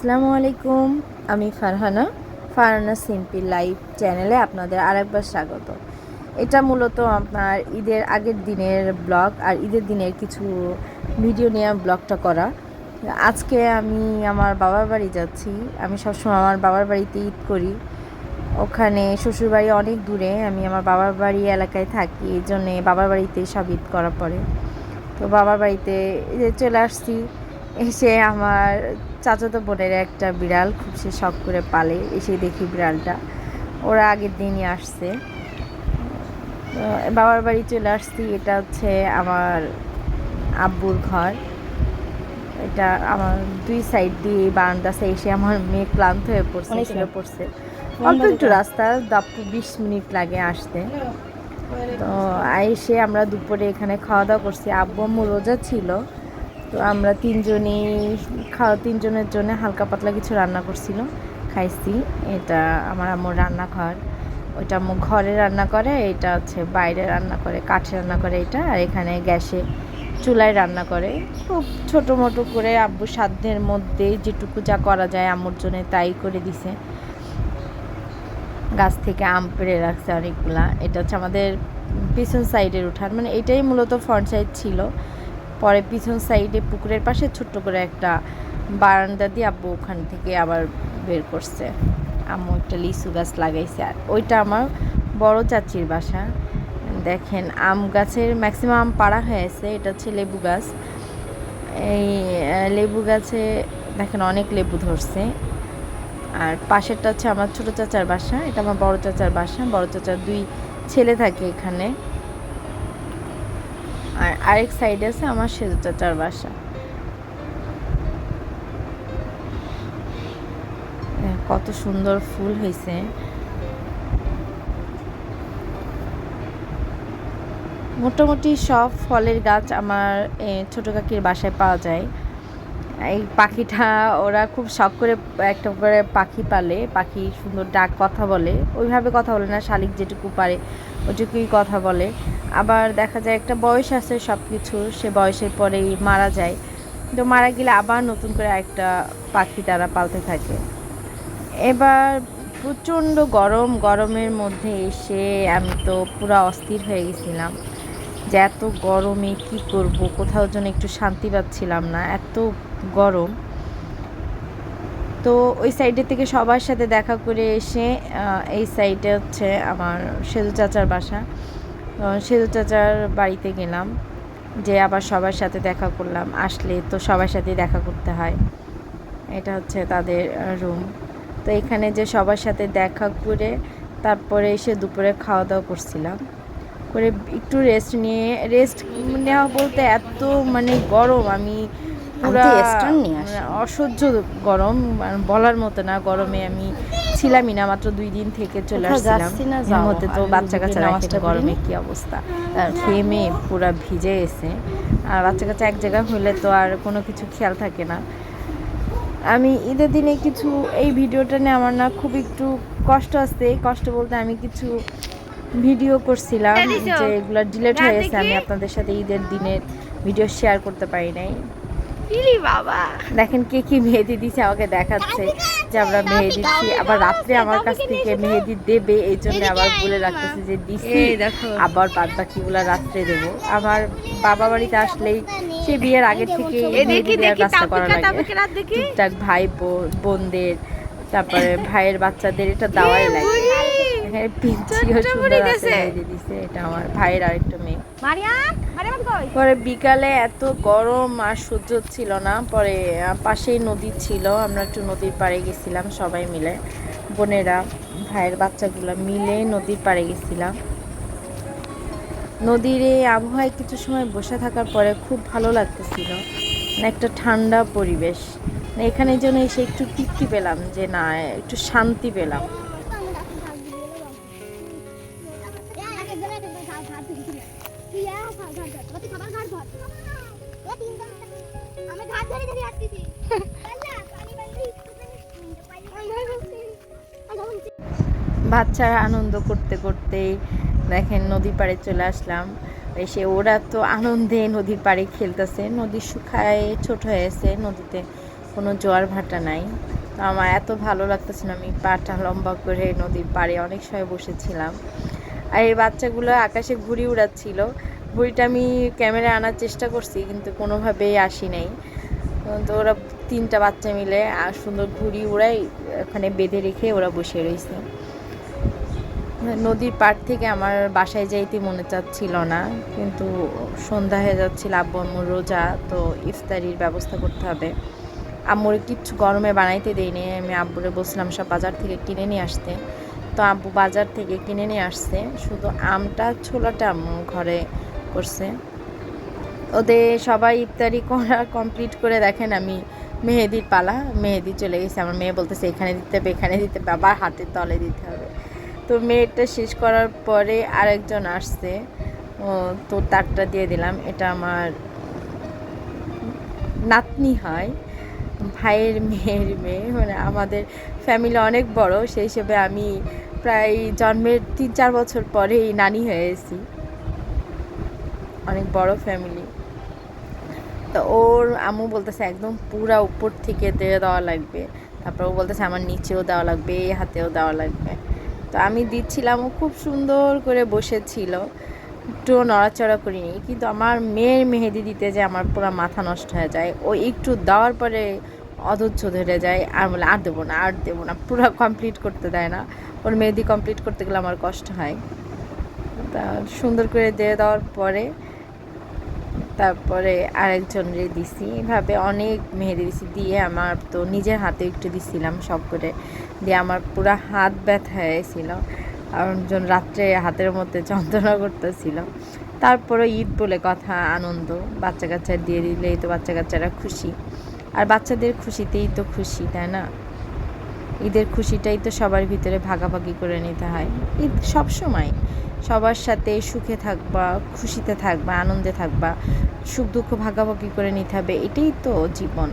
আসসালামু আলাইকুম, আমি ফারহানা ফারহানা সিম্পল লাইফ চ্যানেলে আপনাদের আরেকবার স্বাগত। এটা মূলত আপনার ঈদের আগের দিনের ব্লগ আর ঈদের দিনের কিছু ভিডিও নিয়ে ব্লগটা করা। আজকে আমি আমার বাবার বাড়ি যাচ্ছি। আমি সবসময় আমার বাবার বাড়িতে ঈদ করি। ওখানে শ্বশুরবাড়ি অনেক দূরে, আমি আমার বাবার বাড়ি এলাকায় থাকি, এই জন্যে বাবার বাড়িতে সব ঈদ করা পড়ে তো বাবার বাড়িতে চলে আসছি। এসে আমার চাচাতো বোনের একটা বিড়াল খুব সে শখ করে পালে এসে দেখি বিড়ালটা। ওরা আগের দিনই আসছে। বাবার বাড়ি চলে আসছি এটা হচ্ছে আমার আব্বুর ঘর। এটা আমার দুই সাইড দিয়ে বারান্দাসে এসে আমার মেয়ে ক্লান্ত হয়ে পড়ছে শুয়ে পড়ছে। অল্প একটু রাস্তা দাপ্পু বিশ মিনিট লাগে আসতে। তো এসে আমরা দুপুরে এখানে খাওয়া দাওয়া করছি। আব্বু আম্মু রোজা ছিল তো আমরা তিনজনই খাওয়া তিনজনের জন্য হালকা পাতলা কিছু রান্না করছিল খাইছি। এটা আমার আম্মুর রান্নাঘর। ওইটা আম্মু ঘরে রান্না করে, এটা হচ্ছে বাইরে রান্না করে, কাঠে রান্না করে এটা, আর এখানে গ্যাসে চুলায় রান্না করে। খুব ছোটো মোটো করে আব্বু সাধ্যের মধ্যে যেটুকু যা করা যায় আম্মুর জন্য তাই করে দিছে। গাছ থেকে আম পেড়ে রাখছে অনেকগুলা। এটা হচ্ছে আমাদের পিছন সাইডের উঠান। মানে এটাই মূলত ফ্রন্ট সাইড ছিল। পরে পিছন সাইডে পুকুরের পাশে ছোট্ট করে একটা বারান্দা দিয়ে আব্বু ওখান থেকে আবার বের করছে। আম্মু একটা লিচু গাছ লাগাইছে। আর ওইটা আমার বড় চাচির বাসা। দেখেন, আম গাছের ম্যাক্সিমাম পাড়া হয়েছে। এটা হচ্ছে লেবু গাছ। এই লেবু গাছে দেখেন অনেক লেবু ধরছে। আর পাশেরটা হচ্ছে আমার ছোট চাচার বাসা। এটা আমার বড় চাচার বাসা। বড় চাচার দুই ছেলে থাকে এখানে। আর আরেক সাইডে আছে আমার সেজু চাচার বাসা। কত সুন্দর ফুল হয়েছে মোটামুটি সব ফলের গাছ আমার ছোট কাকির বাসায় পাওয়া যায়। এই পাখিটা, ওরা খুব শখ করে একটা করে পাখি পালে, পাখি সুন্দর ডাক কথা বলে। ওইভাবে কথা বলে না, শালিক যেটুকু পারে ওইটুকুই কথা বলে। আবার দেখা যায় একটা বয়স আছে সব কিছু সে বয়সের পরেই মারা যায়। তো মারা গেলে আবার নতুন করে একটা পাখি তারা পালতে থাকে। এবার প্রচণ্ড গরম, গরমের মধ্যে এসে আমি তো পুরো অস্থির হয়ে গেছিলাম। যে এত গরমে কি করব? কোথাও যেন একটু শান্তি পাচ্ছিলাম না, এত গরম। তো ওই সাইডের থেকে সবার সাথে দেখা করে এসে এই সাইডে হচ্ছে আমার সেজু চাচার বাসা। সেজু চাচার বাড়িতে গেলাম, যে আবার সবার সাথে দেখা করলাম। আসলে তো সবার সাথে দেখা করতে হয়। এটা হচ্ছে তাদের রুম তো এখানে যে সবার সাথে দেখা করে তারপরে এসে দুপুরে খাওয়া দাওয়া করছিলাম। করে একটু রেস্ট নিয়ে রেস্ট নেওয়া বলতে এত মানে গরম আমি পুরা। মানে অসহ্য গরম মানে বলার মতো না গরমে আমি ছিলামই না মাত্র দুই দিন থেকে চলে আসছিলাম। এর মধ্যে তো বাচ্চা কাচ্চা নামাজটা গরমে কি অবস্থা। ঘেমে পুরা ভিজে গেছে। আর বাচ্চা কাচ্চা এক জায়গায় হলে তো আর কোনো কিছু খেয়াল থাকে না। আমি ঈদের দিনে কিছু এই ভিডিওটা নিয়ে আমার না খুব একটু কষ্ট আসছে। কষ্ট বলতে আমি কিছু ভিডিও করছিলাম যে এগুলো ডিলেট হয়ে গেছে আমি আপনাদের সাথে ঈদের দিনের ভিডিও শেয়ার করতে পারি নাই। ইলি বাবা। দেখেন কে কি মেহেদি দিচ্ছে আমাকে দেখাচ্ছে যে আমরা মেহেদি দিচ্ছি। আবার রাত্রে আমার কাছ থেকে মেহেদি দেবে এই জন্য আবার বলে রাখতেছে যে দিছি। এই দেখো। আবার বাদ বাকিগুলা রাত্রে দেবো। আমার বাবা বাড়িতে আসলেই সে বিয়ের আগের থেকে দেখি দেওয়ার দেখি কাজটা করা লাগে। টুকটাক ভাই বোন বোনদের তারপরে ভাইয়ের বাচ্চাদের এটা দেওয়াই লাগে। এখানে পিঞ্চিও ছোট্ট সুন্দর বুড়ি আছে দিছে। এটা আমার ভাইয়ের আরেকটা মেয়ে। মারিয়াম মারিয়াম কই? পরে বিকালে এত গরম আর সহ্য হচ্ছিল না পরে পাশেই নদী ছিল আমরা একটু নদীর পাড়ে গেছিলাম সবাই মিলে। বোনেরা ভাইয়ের বাচ্চাগুলো মিলে নদীর পাড়ে গেছিলাম। নদীর এই আবহাওয়ায় কিছু সময় বসে থাকার পরে খুব ভালো লাগতেছিল। মানে একটা ঠান্ডা পরিবেশ। মানে এখানে যেন এসে একটু তৃপ্তি পেলাম যে না একটু শান্তি পেলাম। বাচ্চারা আনন্দ করতে করতে দেখেন নদীর পাড়ে চলে আসলাম। এসে ওরা তো আনন্দে নদীর পাড়ে খেলতেছে। নদী শুকায়, ছোট হয়েছে নদীতে কোনো জোয়ার ভাটা নাই। তো আমার এত ভালো লাগতেছে না, আমি পাটা লম্বা করে নদীর পাড়ে অনেক সময় বসেছিলাম। আর এই বাচ্চাগুলো আকাশে ঘুড়ি উড়াচ্ছিল। ঘুড়িটা আমি ক্যামেরায় আনার চেষ্টা করছি, কিন্তু কোনোভাবেই আসি নাই। তো ওরা তিনটা বাচ্চা মিলে আর সুন্দর ঘুড়ি উড়াই, ওখানে বেঁধে রেখে ওরা বসে রয়েছে নদীর পাড় থেকে আমার বাসায় যাইতে মনে চাচ্ছিল না, কিন্তু সন্ধ্যা হয়ে যাচ্ছিল, আব্বু আম্মুর রোজা, তো ইফতারির ব্যবস্থা করতে হবে। আম্মুর কিচ্ছু গরমে বানাইতে দেয়নি, আমি আব্বুরে বলছিলাম, সব বাজার থেকে কিনে নিয়ে আসতে। তো আব্বু বাজার থেকে কিনে নিয়ে আসছে। শুধু আমটা ছোলাটা ঘরে করছে। ওদের সবাই ইফতারি করা কমপ্লিট করে দেখেন আমি মেহেদির পালা। মেহেদি চলে গেছে, আমার মেয়ে বলতেছে, এখানে দিতে হবে, এখানে দিতে হবে, আবার হাতের তলে দিতে হবে। তো মেয়েটা শেষ করার পরে আরেকজন আসছে। তো তারটা দিয়ে দিলাম। এটা আমার নাতনি হয়। ভাইয়ের মেয়ের মেয়ে মানে আমাদের ফ্যামিলি অনেক বড়, সেই হিসেবে আমি প্রায় জন্মের তিন চার বছর পরেই নানি হয়ে হয়েছি অনেক বড় ফ্যামিলি তো ওর আম্মু বলতেছে, একদম পুরা উপর থেকে দিয়ে দেওয়া লাগবে। তারপর ও বলতেছে, আমার নিচেও দেওয়া লাগবে, এই হাতেও দেওয়া লাগবে। তো আমি দিচ্ছিলাম, ও খুব সুন্দর করে বসেছিল। একটু নড়াচড়া করিনি। কিন্তু আমার মেয়ের মেহেদি দিতে যে আমার পুরো মাথা নষ্ট হয়ে যায়, ও একটু দেওয়ার পরে অধৈর্য ধরে যায়। আর বলে, আর দেবো না, আর দেবো না। পুরো কমপ্লিট করতে দেয় না। ওর মেহেদি কমপ্লিট করতে গেলে আমার কষ্ট হয়। তা সুন্দর করে দিয়ে দেওয়ার পরে, তারপরে আরেকজনরে দিছি। এভাবে অনেক মেহেদি দিছি। দিয়ে আমার তো নিজের হাতে একটু দিছিলাম সব করে। দিয়ে আমার পুরো হাত ব্যথা হয়েছিল। একজন রাত্রে হাতের মধ্যে যন্ত্রণা করতেছিল। তারপরে ঈদ বলে কথা, আনন্দ। বাচ্চা কাচ্চা দিয়ে দিলেই তো বাচ্চা কাচ্চারা খুশি। আর বাচ্চাদের খুশিতেই তো খুশি, তাই না? ঈদের খুশিটাই তো সবার ভিতরে ভাগাভাগি করে নিতে হয়। ঈদ সবসময় সবার সাথে সুখে থাকবা, খুশিতে থাকবা, আনন্দে থাকবা সুখ দুঃখ ভাগাভাগি করে নিতে হবে, এটাই তো জীবন।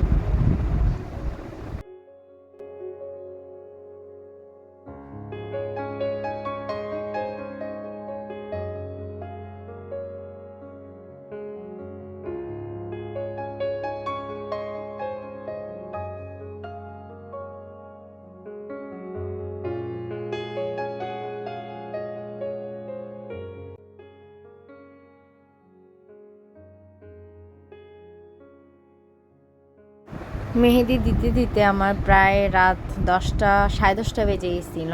মেহেদি দিতে দিতে আমার প্রায় রাত দশটা, সাড়ে দশটা বেজে গেছিল।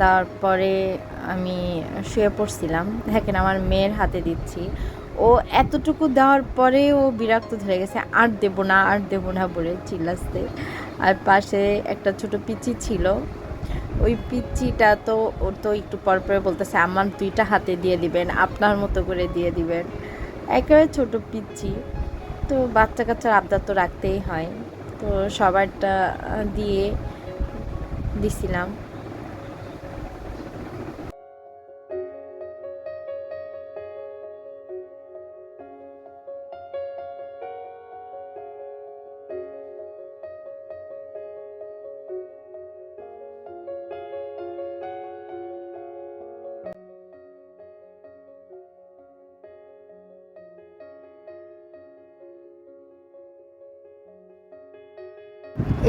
তারপরে আমি শুয়ে পড়ছিলাম। দেখেন আমার মেয়ের হাতে দিচ্ছি। ও এতটুকু দেওয়ার পরে ও বিরক্ত ধরে গেছে, আর দেবো না, আর দেবো না বলে চিল্লাসতে আর পাশে একটা ছোট পিচি ছিল। ওই পিচ্চিটা তো, ওর তো একটু পর পরে বলতেছে আমার দুইটা হাতে দিয়ে দিবেন, আপনার মতো করে দিয়ে দিবেন। একেবারে ছোট পিচ্ছি তো বাচ্চা কাচ্চার আবদার তো রাখতেই হয়। সবারটা দিয়ে দিছিলাম।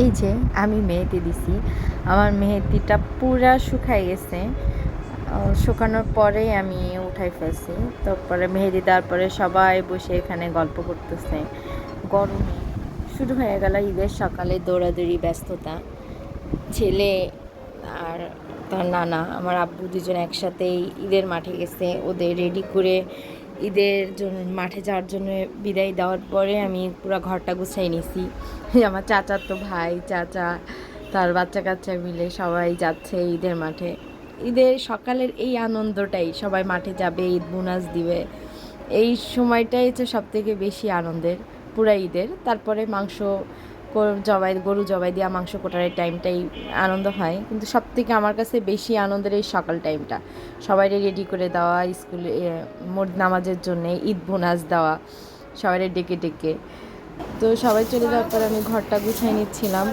এই যে আমি মেহেদি দিছি। আমার মেহেদিটা পুরা শুকাই গেছে। শুকানোর পরে আমি উঠাই ফেলছি। তারপরে মেহেদি দেওয়ার পরে সবাই বসে এখানে গল্প করতেছে। গরমে শুরু হয়ে গেল ঈদের সকালে দৌড়াদৌড়ি, ব্যস্ততা। ছেলে আর তার নানা, আমার আব্বু দুজন একসাথেই ঈদের মাঠে গেছে। ওদের রেডি করে ঈদের জন্য, মাঠে যাওয়ার জন্য বিদায় দেওয়ার পরে আমি পুরো ঘরটা গুছাই নিছি। আমার চাচার তো ভাই, চাচা, তার বাচ্চা কাচ্চা মিলে সবাই যাচ্ছে ঈদের মাঠে। ঈদের সকালের এই আনন্দটাই, সবাই মাঠে যাবে, ঈদ বোনাস দিবে। এই সময়টাই হচ্ছে সবথেকে বেশি আনন্দের, পুরা ঈদের। তারপরে মাংস জবাই, গরু জবাই দেওয়া মাংস কোটারের টাইমটাই আনন্দ হয়। কিন্তু সব থেকে আমার কাছে বেশি আনন্দের এই সকাল টাইমটা সবাই রেডি করে দেওয়া স্কুলে মোট নামাজের জন্য ঈদ বোনাস দেওয়া সবাই ডেকে ডেকে। তো সবাই চলে যাওয়ার পর আমি ঘরটা গুছাই নিচ্ছিলাম।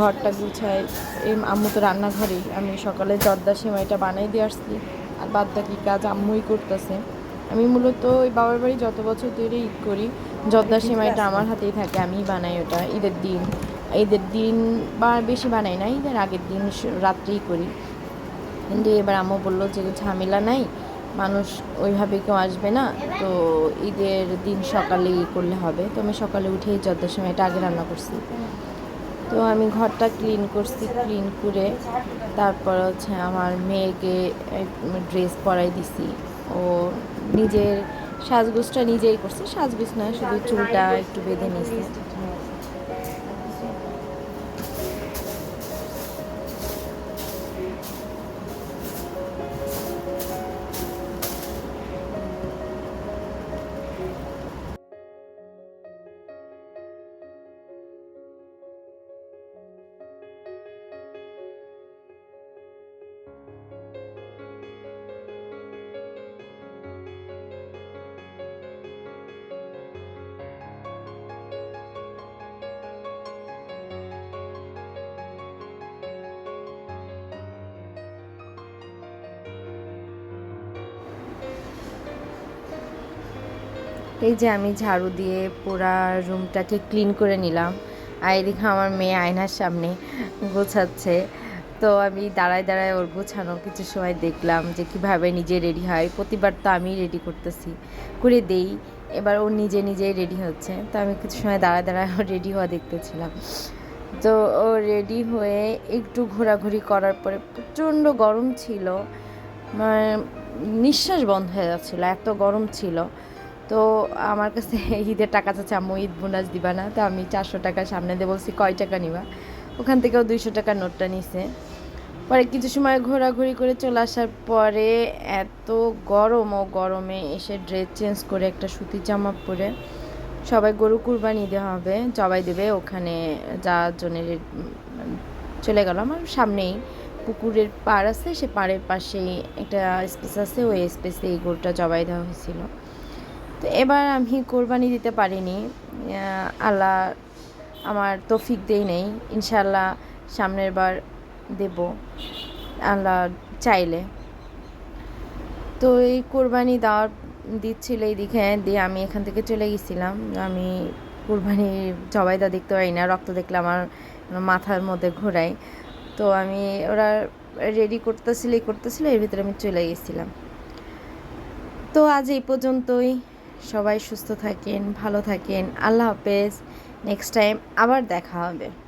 ঘরটা গুছাই এই আম্মু তো রান্নাঘরেই। আমি সকালে জর্দা সেমাইটা বানাই দিয়ে আসছি। আর বাদ বাকি কাজ আম্মুই করতেছে। আমি মূলত ওই বাবার বাড়ি যত বছর ধরে ঈদ করি জর্দা সেমাইটা আমার হাতেই থাকে আমিই বানাই ওটা ঈদের দিন। ঈদের দিন বা বেশি বানাই না ঈদের আগের দিন রাত্রেই করি। কিন্তু এবার আম্মু বলল যে ঝামেলা নাই মানুষ ওইভাবে কেউ আসবে না তো ঈদের দিন সকালেই করলে হবে। তো আমি সকালে উঠেই জর্দার সময়টা আগে রান্না করছি। তো আমি ঘরটা ক্লিন করছি ক্লিন করে তারপর হচ্ছে আমার মেয়েকে ড্রেস পরাই দিছি। ও নিজের সাজগোজটা নিজেই করছে সাজগোজ না শুধু চুলটা একটু বেঁধে নিছে এই যে আমি ঝাড়ু দিয়ে পুরা রুমটাকে ক্লিন করে নিলাম। আর এদিকে আমার মেয়ে আয়নার সামনে গোছাচ্ছে। তো আমি দাঁড়ায় দাঁড়ায় ওর গোছানো কিছু সময় দেখলাম যে কীভাবে নিজে রেডি হয়। প্রতিবার তো আমি রেডি করতেছি। করে দেই। এবার ও নিজে নিজেই রেডি হচ্ছে। তো আমি কিছু সময় দাঁড়ায় দাঁড়ায় রেডি হওয়া দেখতেছিলাম। তো ও রেডি হয়ে একটু ঘোরাঘুরি করার পরে প্রচণ্ড গরম ছিল। মানে নিঃশ্বাস বন্ধ হয়ে যাচ্ছিল। এত গরম ছিল। তো আমার কাছে ঈদের টাকা চাচ্ছে, আম্মু, ঈদ বোনাস দিবা না? তো আমি চারশো টাকা সামনে দিয়ে বলছি, কয় টাকা নিবা? ওখান থেকেও দুইশো টাকার নোটটা নিছে। পরে কিছু সময় ঘোরাঘুরি করে চলে আসার পরে এত গরম, ও গরমে এসে ড্রেস চেঞ্জ করে একটা সুতির জামা পরে সবাই গরু কুরবানি দেওয়া হবে, জবাই দেবে, ওখানে যা জনের চলে গেল। আমার সামনেই পুকুরের পাড় আছে, সে পাড়ের পাশেই একটা স্পেস আছে, ওই স্পেসে এই গরুটা জবাই দেওয়া হয়েছিল। তো এবার আমি কোরবানি দিতে পারিনি। আল্লাহ আমার তৌফিক দেই নেই। ইনশাল্লাহ সামনের বার দেব। আল্লাহ চাইলে। তো এই কোরবানি দেওয়ার দিচ্ছিল এই দিকে দিয়ে আমি এখান থেকে চলে গেছিলাম। আমি কোরবানি জবাইদা দেখতে পারি না, রক্ত দেখলে আমার মাথার মধ্যে ঘোরায়। তো আমি ওরা রেডি করতেছিল, এই করতেছিল, এর ভিতরে আমি চলে গেছিলাম। তো আজ এই পর্যন্তই। সবাই সুস্থ থাকেন ভালো থাকেন। আল্লাহ হাফেজ। নেক্সট টাইম আবার দেখা হবে।